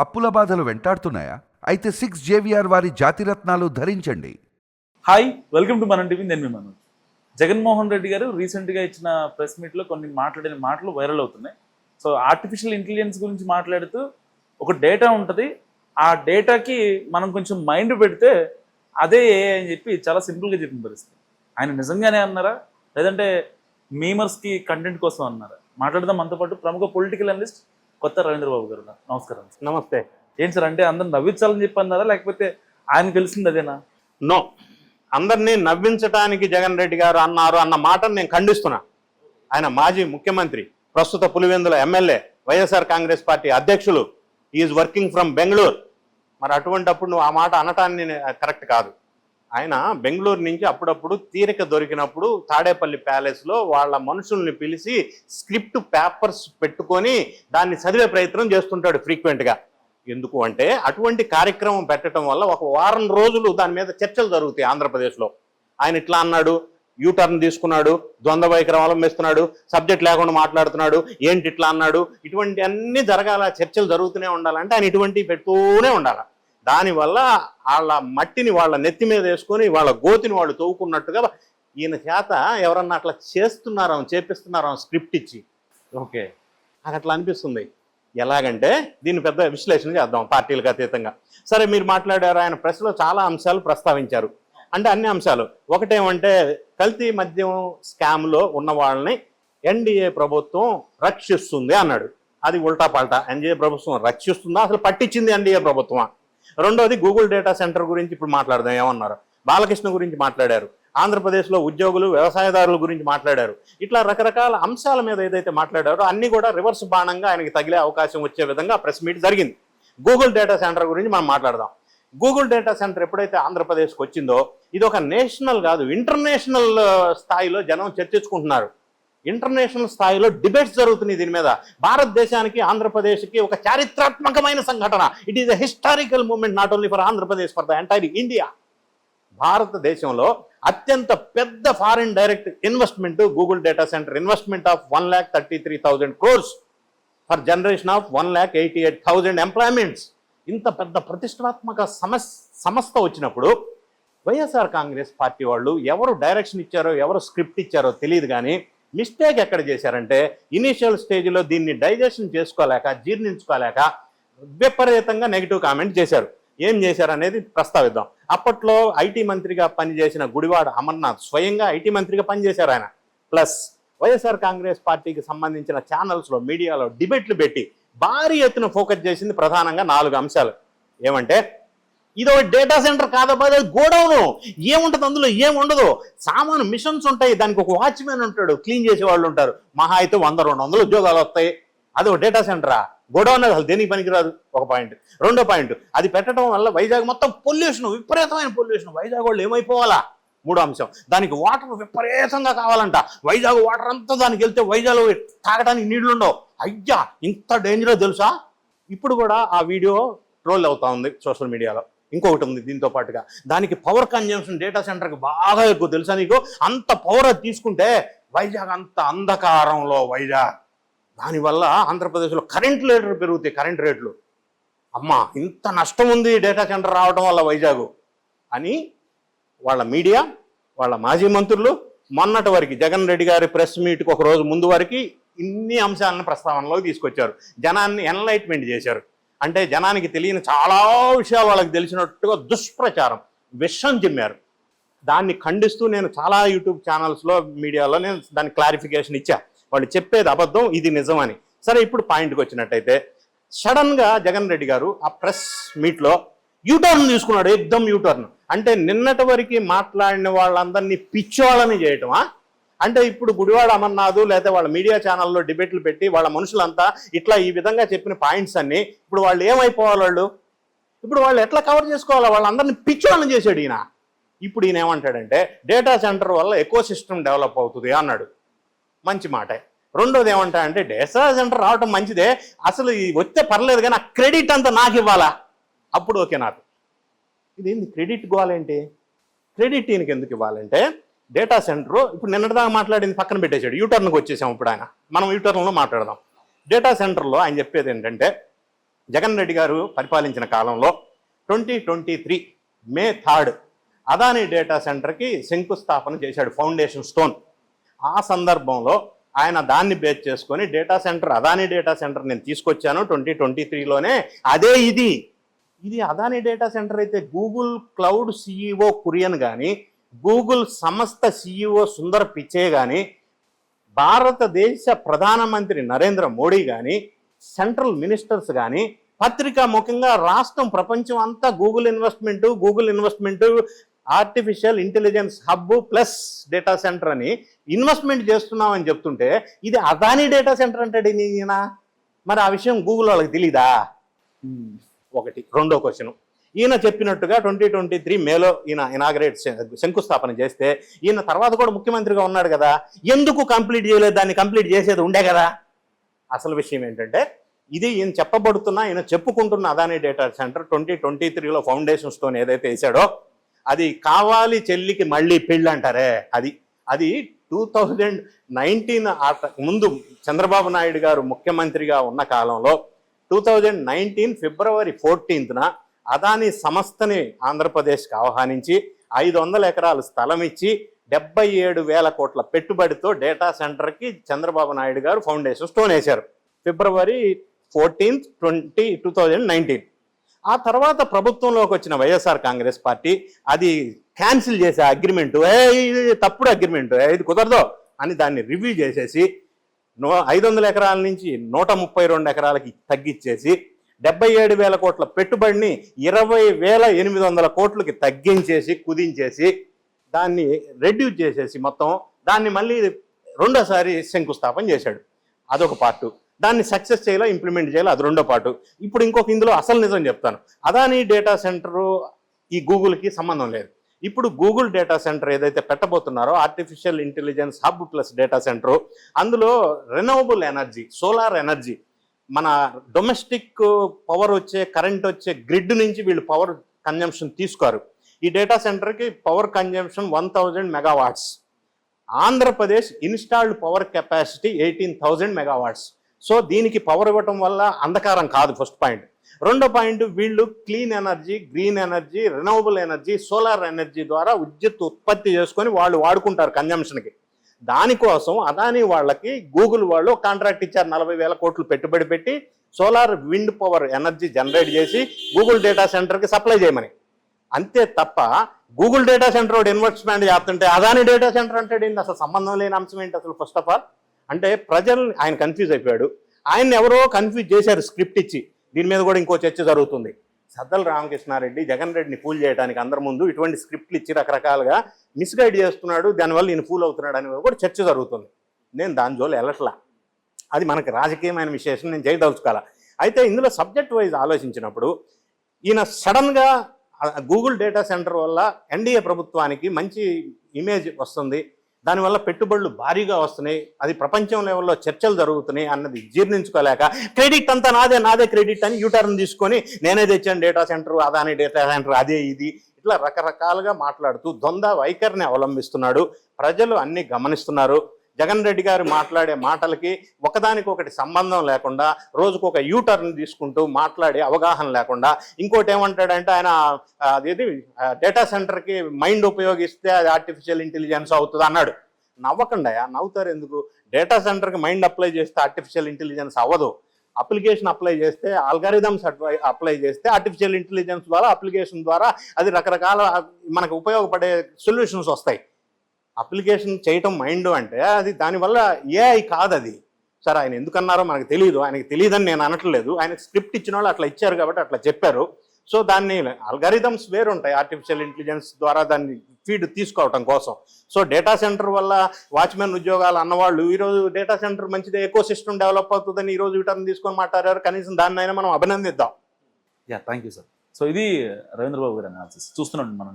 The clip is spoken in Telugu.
అప్పుల బాధలు వెంటాడుతున్నాయా? అయితే సిక్స్ జేవిఆర్ వారి జాతిరత్నాలు ధరించండి. Hi welcome to Manam TV. నేను మీ మనోజ్. జగన్మోహన్ రెడ్డి గారు రీసెంట్గా ఇచ్చిన ప్రెస్ మీట్లో కొన్ని మాట్లాడిన మాటలు వైరల్ అవుతున్నాయి. సో ఆర్టిఫిషియల్ ఇంటెలిజెన్స్ గురించి మాట్లాడుతూ ఒక డేటా ఉంటుంది. ఆ డేటాకి మనం కొంచెం మైండ్ పెడితే అదే ఏ అని చెప్పి చాలా సింపుల్గా చెప్పిన పరిస్థితి. ఆయన నిజంగానే అన్నారా? లేదంటే మీమర్స్కి కంటెంట్ కోసం అన్నారా? మాట్లాడదాం. మనతో పాటు ప్రముఖ పొలిటికల్ అనలిస్ట్ కొత్త రవీంద్ర బాబు గారు. నమస్కారం నమస్తే. ఏంటి సార్ అంటే అందరు నవ్వించాలని చెప్పి అన్నారా లేకపోతే ఆయన తెలిసింది అదేనా? నో. అందరినీ నవ్వించటానికి జగన్ రెడ్డి గారు అన్నారు అన్న మాటను నేను ఖండిస్తున్నా. ఆయన మాజీ ముఖ్యమంత్రి ప్రస్తుత Pulivendula MLA YSR Congress party అధ్యక్షులు ఈజ్ వర్కింగ్ ఫ్రమ్ బెంగళూరు. మరి అటువంటప్పుడు నువ్వు ఆ మాట అనటాన్ని కరెక్ట్ కాదు. ఆయన బెంగళూరు నుంచి అప్పుడప్పుడు తీరిక దొరికినప్పుడు తాడేపల్లి ప్యాలెస్లో వాళ్ళ మనుషుల్ని పిలిచి స్క్రిప్ట్ పేపర్స్ పెట్టుకొని దాన్ని చదివే ప్రయత్నం చేస్తుంటాడు ఫ్రీక్వెంట్గా ఎందుకు అంటే అటువంటి కార్యక్రమం పెట్టడం వల్ల ఒక వారం రోజులు దాని మీద చర్చలు జరుగుతాయి ఆంధ్రప్రదేశ్లో ఆయన ఇట్లా అన్నాడు యూటర్న్ తీసుకున్నాడు ద్వంద్వ వైఖరి అవలంబిస్తున్నాడు సబ్జెక్ట్ లేకుండా మాట్లాడుతున్నాడు ఏంటి ఇట్లా అన్నాడు ఇటువంటి అన్ని జరగాల చర్చలు జరుగుతూనే ఉండాలంటే ఆయన ఇటువంటివి పెడుతూనే ఉండాలి. దానివల్ల వాళ్ళ మట్టిని వాళ్ళ నెత్తి మీద వేసుకొని వాళ్ళ గోతిని వాళ్ళు తవ్వుకున్నట్టుగా ఈయన చేత ఎవరన్నా అట్లా చేస్తున్నారో చేపిస్తున్నారో స్క్రిప్ట్ ఇచ్చి. ఓకే. నాకు అట్లా అనిపిస్తుంది. ఎలాగంటే దీన్ని పెద్ద విశ్లేషణ చేద్దాం పార్టీలకు అతీతంగా. సరే మీరు మాట్లాడారు ఆయన ప్రెస్లో చాలా అంశాలు ప్రస్తావించారు. అంటే అన్ని అంశాలు. ఒకటేమంటే కల్తీ మద్యం స్కామ్లో ఉన్న వాళ్ళని ఎన్డీఏ ప్రభుత్వం రక్షిస్తుంది అన్నాడు. అది ఉల్టా పల్టా. ఎన్డీఏ ప్రభుత్వం రక్షిస్తుందా? అసలు పట్టించింది ఎన్డీఏ ప్రభుత్వమా? రెండోది గూగుల్ డేటా సెంటర్ గురించి ఇప్పుడు మాట్లాడదాం ఏమన్నారు? బాలకృష్ణ గురించి మాట్లాడారు. ఆంధ్రప్రదేశ్లో ఉద్యోగులు వ్యవసాయదారుల గురించి మాట్లాడారు. ఇట్లా రకరకాల అంశాల మీద ఏదైతే మాట్లాడారో అన్ని కూడా రివర్స్ బాణంగా ఆయనకి తగిలే అవకాశం వచ్చే విధంగా ప్రెస్ మీట్ జరిగింది. గూగుల్ డేటా సెంటర్ గురించి మనం మాట్లాడదాం. గూగుల్ డేటా సెంటర్ ఎప్పుడైతే ఆంధ్రప్రదేశ్కి వచ్చిందో ఇది ఒక నేషనల్ కాదు ఇంటర్నేషనల్ స్థాయిలో జనం చర్చించుకుంటున్నారు. ఇంటర్నేషనల్ స్థాయిలో డిబేట్స్ జరుగుతున్నాయి దీని మీద. భారతదేశానికి ఆంధ్రప్రదేశ్కి ఒక చారిత్రాత్మకమైన సంఘటన. It is a historical moment not only for Andhra Pradesh for the entire India భారతదేశంలో అత్యంత పెద్ద foreign direct investment Google data center investment of one lakh thirty three thousand crores for generation of one lakh eighty eight thousand employments ఇంత పెద్ద ప్రతిష్టాత్మక సమస్ సంస్థ వచ్చినప్పుడు వైఎస్ఆర్ కాంగ్రెస్ పార్టీ వాళ్ళు ఎవరు డైరెక్షన్ ఇచ్చారో ఎవరు స్క్రిప్ట్ ఇచ్చారో తెలియదు కానీ మిస్టేక్ ఎక్కడ చేశారంటే ఇనీషియల్ స్టేజ్లో దీన్ని డైజెషన్ చేసుకోలేక జీర్ణించుకోలేక విపరీతంగా నెగిటివ్ కామెంట్ చేశారు. ఏం చేశారు అనేది ప్రస్తావిద్దాం. అప్పట్లో ఐటీ మంత్రిగా పనిచేసిన గుడివాడ అమర్నాథ్ స్వయంగా ఐటీ మంత్రిగా పనిచేశారు ఆయన. ప్లస్ వైఎస్ఆర్ కాంగ్రెస్ పార్టీకి సంబంధించిన ఛానల్స్లో మీడియాలో డిబేట్లు పెట్టి భారీ ఎత్తున ఫోకస్ చేసింది ప్రధానంగా నాలుగు అంశాలు. ఏమంటే ఇది ఒక డేటా సెంటర్ కాదబ్బా అది గోడౌను. ఏముంటుంది అందులో? ఏముండదు సామాను మిషన్స్ ఉంటాయి. దానికి ఒక వాచ్మెన్ ఉంటాడు. క్లీన్ చేసే వాళ్ళు ఉంటారు. మహా అయితే వంద రెండు వందలు ఉద్యోగాలు వస్తాయి. అది ఒక డేటా సెంటరా గోడౌన్ అసలు దేనికి పనికిరాదు? ఒక పాయింట్ రెండో పాయింట్ అది పెట్టడం వల్ల వైజాగ్ మొత్తం పొల్యూషన్ విపరీతమైన పొల్యూషన్ వైజాగ్ వాళ్ళు ఏమైపోవాలా? మూడో అంశం. దానికి వాటర్ విపరీతంగా కావాలంట. వైజాగ్ వాటర్ అంతా దానికి వెళ్తే వైజాగ్ తాగడానికి నీళ్ళు ఉండవు. అయ్యా ఇంత డేంజరో తెలుసా? ఇప్పుడు కూడా ఆ వీడియో ట్రోల్ అవుతా ఉంది సోషల్ మీడియాలో. ఇంకొకటి ఉంది దీంతో పాటుగా. దానికి పవర్ కన్జంప్షన్ డేటా సెంటర్కి బాగా ఎక్కువ తెలుసా నీకు? అంత పవర్ అది తీసుకుంటే వైజాగ్ అంత అంధకారంలో వైజాగ్. దానివల్ల ఆంధ్రప్రదేశ్లో కరెంట్ రేట్లు పెరుగుతాయి కరెంట్ రేట్లు. అమ్మా ఇంత నష్టం ఉంది డేటా సెంటర్ రావడం వల్ల వైజాగ్. అని వాళ్ళ మీడియా వాళ్ళ మాజీ మంత్రులు మొన్నటి వరకు జగన్ రెడ్డి గారి ప్రెస్ మీట్కి ఒక రోజు ముందు వరకు ఇన్ని అంశాలను ప్రస్తావనలోకి తీసుకొచ్చారు. జనాన్ని ఎన్లైట్మెంట్ చేశారు. అంటే జనానికి తెలియని చాలా విషయాలు వాళ్ళకి తెలిసినట్టుగా దుష్ప్రచారం. విషం చిమ్మారు దాన్ని ఖండిస్తూ నేను చాలా యూట్యూబ్ ఛానల్స్లో మీడియాలో నేను దాని క్లారిఫికేషన్ ఇచ్చా. వాళ్ళు చెప్పేది అబద్ధం ఇది నిజమని. సరే ఇప్పుడు పాయింట్కి వచ్చినట్టయితే సడన్గా జగన్ రెడ్డి గారు ఆ ప్రెస్ మీట్లో యూటర్న్ తీసుకున్నాడు ఎగ్దమ్ యూటర్న్. అంటే నిన్నటి వరకు మాట్లాడిన వాళ్ళందరినీ పిచ్చోళ్ళని చేయటమా? అంటే ఇప్పుడు గుడివాడ అమర్నాథ్ లేదా వాళ్ళ మీడియా ఛానల్లో డిబేట్లు పెట్టి వాళ్ళ మనుషులంతా ఇట్లా ఈ విధంగా చెప్పిన పాయింట్స్ అన్ని ఇప్పుడు వాళ్ళు ఏమైపోవాలి వాళ్ళు? ఇప్పుడు వాళ్ళు ఎట్లా కవర్ చేసుకోవాలి? వాళ్ళందరినీ పిచ్చోళ్ళని చేశాడు ఈయన. ఇప్పుడు ఈయన ఏమంటాడంటే డేటా సెంటర్ వల్ల ఎక్కువ సిస్టమ్ డెవలప్ అవుతుంది అన్నాడు. మంచి మాటే. రెండోది ఏమంటా అంటే డేటా సెంటర్ రావటం మంచిదే. అసలు ఇది వస్తే పర్లేదు కానీ ఆ క్రెడిట్ అంతా నాకు ఇవ్వాలా? అప్పుడు ఓకే నాకు ఇది క్రెడిట్ ఇవ్వాలేంటి క్రెడిట్ ఈయనకి ఎందుకు ఇవ్వాలంటే డేటా సెంటర్ ఇప్పుడు నిన్నటిదాకా మాట్లాడింది పక్కన పెట్టేశాడు. యూటర్న్కి వచ్చేసాం ఇప్పుడు ఆయన. మనం యూటర్న్లో మాట్లాడదాం. డేటా సెంటర్లో ఆయన చెప్పేది ఏంటంటే జగన్ రెడ్డి గారు పరిపాలించిన కాలంలో twenty twenty three May third Adani data సెంటర్కి శంకుస్థాపన చేశాడు ఫౌండేషన్ స్టోన్. ఆ సందర్భంలో ఆయన దాన్ని బేస్ చేసుకొని data center Adani data center నేను తీసుకొచ్చాను ట్వంటీ ట్వంటీ త్రీలోనే. అదే ఇది. ఇది అదానీ డేటా సెంటర్ అయితే గూగుల్ క్లౌడ్ సిఇఓ కురియన్ కానీ గూగుల్ సంస్థ సిఇఓ సుందర్ పిచ్చే కానీ భారతదేశ ప్రధానమంత్రి నరేంద్ర మోడీ కానీ సెంట్రల్ మినిస్టర్స్ కానీ పత్రికా ముఖ్యంగా రాష్ట్రం ప్రపంచం అంతా Google investment Google investment artificial intelligence hub plus data center అని ఇన్వెస్ట్మెంట్ చేస్తున్నామని చెప్తుంటే ఇది అదానీ డేటా సెంటర్ అంటాడు ఈయన. మరి ఆ విషయం గూగుల్ వాళ్ళకి తెలీదా? ఒకటి రెండో క్వశ్చన్. ఈయన చెప్పినట్టుగా ట్వంటీ ట్వంటీ త్రీ మేలో ఈయన ఇనాగ్రేట్ శంకుస్థాపన చేస్తే ఈయన తర్వాత కూడా ముఖ్యమంత్రిగా ఉన్నాడు కదా ఎందుకు కంప్లీట్ చేయలేదు? దాన్ని కంప్లీట్ చేసేది ఉండే కదా. అసలు విషయం ఏంటంటే ఇది ఈయన చెప్పబడుతున్న ఈయన చెప్పుకుంటున్న Adani data center twenty twenty త్రీలో ఫౌండేషన్ స్టోన్ ఏదైతే వేసాడో అది కావాలి చెల్లికి మళ్ళీ పెళ్ళి అంటారే అది. అది టూ థౌజండ్ నైన్టీన్ ముందు చంద్రబాబు నాయుడు గారు ముఖ్యమంత్రిగా ఉన్న కాలంలో టూ థౌజండ్ నైన్టీన్ ఫిబ్రవరి ఫోర్టీన్త్న అదానీ సంస్థని ఆంధ్రప్రదేశ్కి ఆహ్వానించి ఐదు వందల ఎకరాలు స్థలం ఇచ్చి డెబ్బై ఏడు వేల కోట్ల పెట్టుబడితో డేటా సెంటర్కి చంద్రబాబు నాయుడు గారు ఫౌండేషన్ స్టోన్ వేశారు. February fourteenth twenty two thousand nineteen. ఆ తర్వాత ప్రభుత్వంలోకి వచ్చిన వైఎస్ఆర్ కాంగ్రెస్ పార్టీ అది క్యాన్సిల్ చేసే అగ్రిమెంట్ ఇది తప్పుడు అగ్రిమెంట్ ఇది కుదరదు అని దాన్ని రివ్యూ చేసేసి నూ ఐదు వందల ఎకరాల నుంచి నూట ముప్పై రెండు ఎకరాలకి తగ్గించేసి డెబ్బై ఏడు వేల కోట్ల పెట్టుబడిని ఇరవై వేల ఎనిమిది వందల కోట్లకి తగ్గించేసి కుదించేసి దాన్ని రెడ్యూస్ చేసేసి మొత్తం దాన్ని మళ్ళీ రెండోసారి శంకుస్థాపన చేశాడు. అదొక పార్టు దాన్ని సక్సెస్ చేయాలో ఇంప్లిమెంట్ చేయాలో అది రెండో పార్టు ఇప్పుడు ఇంకొక ఇందులో అసలు నిజం చెప్తాను. అదానీ డేటా సెంటరు ఈ గూగుల్కి సంబంధం లేదు. ఇప్పుడు గూగుల్ డేటా సెంటర్ ఏదైతే పెట్టబోతున్నారో artificial intelligence hub plus data center అందులో రెనోవబుల్ ఎనర్జీ సోలార్ ఎనర్జీ మన డొమెస్టిక్ పవర్ వచ్చే కరెంట్ వచ్చే గ్రిడ్ నుంచి వీళ్ళు పవర్ కన్జంప్షన్ తీసుకోరు. ఈ డేటా సెంటర్కి power consumption one thousand megawatts. Andhra Pradesh installed power capacity eighteen thousand megawatts. So దీనికి పవర్ ఇవ్వటం వల్ల అంధకారం కాదు ఫస్ట్ పాయింట్. రెండో పాయింట్ వీళ్ళు clean energy green energy renewable energy solar energy ద్వారా విద్యుత్ ఉత్పత్తి చేసుకొని వాళ్ళు వాడుకుంటారు కన్జంప్షన్కి. దానికోసం అదాని వాళ్ళకి గూగుల్ వాళ్ళు కాంట్రాక్ట్ ఇచ్చారు నలభై వేల కోట్లు పెట్టుబడి పెట్టి solar wind power energy generate చేసి గూగుల్ డేటా సెంటర్కి సప్లై చేయమని. అంతే తప్ప గూగుల్ డేటా సెంటర్ ఒకటి ఇన్వెస్ట్మెంట్ చేస్తుంటే అదాని డేటా సెంటర్ అంటే ఏంటి? అసలు సంబంధం లేని అంశం ఏంటి అసలు ఫస్ట్ ఆఫ్ ఆల్ అంటే ప్రజలు ఆయన కన్ఫ్యూజ్ అయిపోయాడు. ఆయన ఎవరో కన్ఫ్యూజ్ చేశారు స్క్రిప్ట్ ఇచ్చి. దీని మీద కూడా ఇంకో చర్చ జరుగుతుంది. సద్దల రామకృష్ణారెడ్డి జగన్ రెడ్డిని ఫూల్ చేయడానికి అందరి ముందు ఇటువంటి స్క్రిప్ట్లు ఇచ్చి రకరకాలుగా మిస్గైడ్ చేస్తున్నాడు దానివల్ల నేను ఫూల్ అవుతున్నాడు అని కూడా చర్చ జరుగుతుంది. నేను దాని జోలు వెళ్ళట్లా అది మనకి రాజకీయమైన విశేషం నేను చేయదలుచుకోవాలా అయితే ఇందులో సబ్జెక్ట్ వైజ్ ఆలోచించినప్పుడు ఈయన సడన్గా గూగుల్ డేటా సెంటర్ వల్ల ఎన్డీఏ ప్రభుత్వానికి మంచి ఇమేజ్ వస్తుంది. దానివల్ల పెట్టుబడులు భారీగా వస్తున్నాయి. అది ప్రపంచం లెవెల్లో చర్చలు జరుగుతున్నాయి అన్నది జీర్ణించుకోలేక క్రెడిట్ అంతా నాదే నాదే క్రెడిట్ అని యూటర్న్ తీసుకొని నేనే తెచ్చాను data center Adani data center అదే ఇది. ఇట్లా రకరకాలుగా మాట్లాడుతూ ద్వంద్వ వైఖరిని అవలంబిస్తున్నాడు. ప్రజలు అన్ని గమనిస్తున్నారు. జగన్ రెడ్డి గారు మాట్లాడే మాటలకి ఒకదానికొకటి సంబంధం లేకుండా రోజుకు ఒక యూటర్న్ తీసుకుంటూ మాట్లాడే అవగాహన లేకుండా ఇంకోటి ఏమంటాడంటే ఆయన అదేది డేటా సెంటర్కి మైండ్ ఉపయోగిస్తే అది ఆర్టిఫిషియల్ ఇంటెలిజెన్స్ అవుతుంది అన్నాడు. నవ్వకుండా నవ్వుతారు ఎందుకు? డేటా సెంటర్కి మైండ్ అప్లై చేస్తే ఆర్టిఫిషియల్ ఇంటెలిజెన్స్ అవ్వదు. అప్లికేషన్ అప్లై చేస్తే ఆల్గారిథమ్స్ అప్లై చేస్తే ఆర్టిఫిషియల్ ఇంటెలిజెన్స్ ద్వారా అప్లికేషన్ ద్వారా అది రకరకాల మనకు ఉపయోగపడే సొల్యూషన్స్ వస్తాయి. అప్లికేషన్ చేయటం మైండ్ అంటే అది దానివల్ల ఏఐ కాదు అది. సార్ ఆయన ఎందుకన్నారో మనకు తెలియదు ఆయనకి తెలియదని నేను అనట్లేదు. ఆయనకు స్క్రిప్ట్ ఇచ్చిన వాళ్ళు అట్లా ఇచ్చారు కాబట్టి అట్లా చెప్పారు. సో దాన్ని అల్గారిథమ్స్ వేరు ఉంటాయి. ఆర్టిఫిషియల్ ఇంటెలిజెన్స్ ద్వారా దాన్ని ఫీడ్ తీసుకోవటం కోసం. సో డేటా సెంటర్ వల్ల వాచ్మెన్ ఉద్యోగాలు అన్నవాళ్ళు ఈరోజు డేటా సెంటర్ మంచిదే ఎకో సిస్టమ్ డెవలప్ అవుతుందని ఈరోజు వీటర్ని తీసుకొని మాట్లాడారు. కనీసం దాన్నైనా మనం అభినందిద్దాం. Yeah thank you sir so ఇది రవీంద్రబాబు గారు గారి అనాలిసిస్ చూస్తున్నాం మనం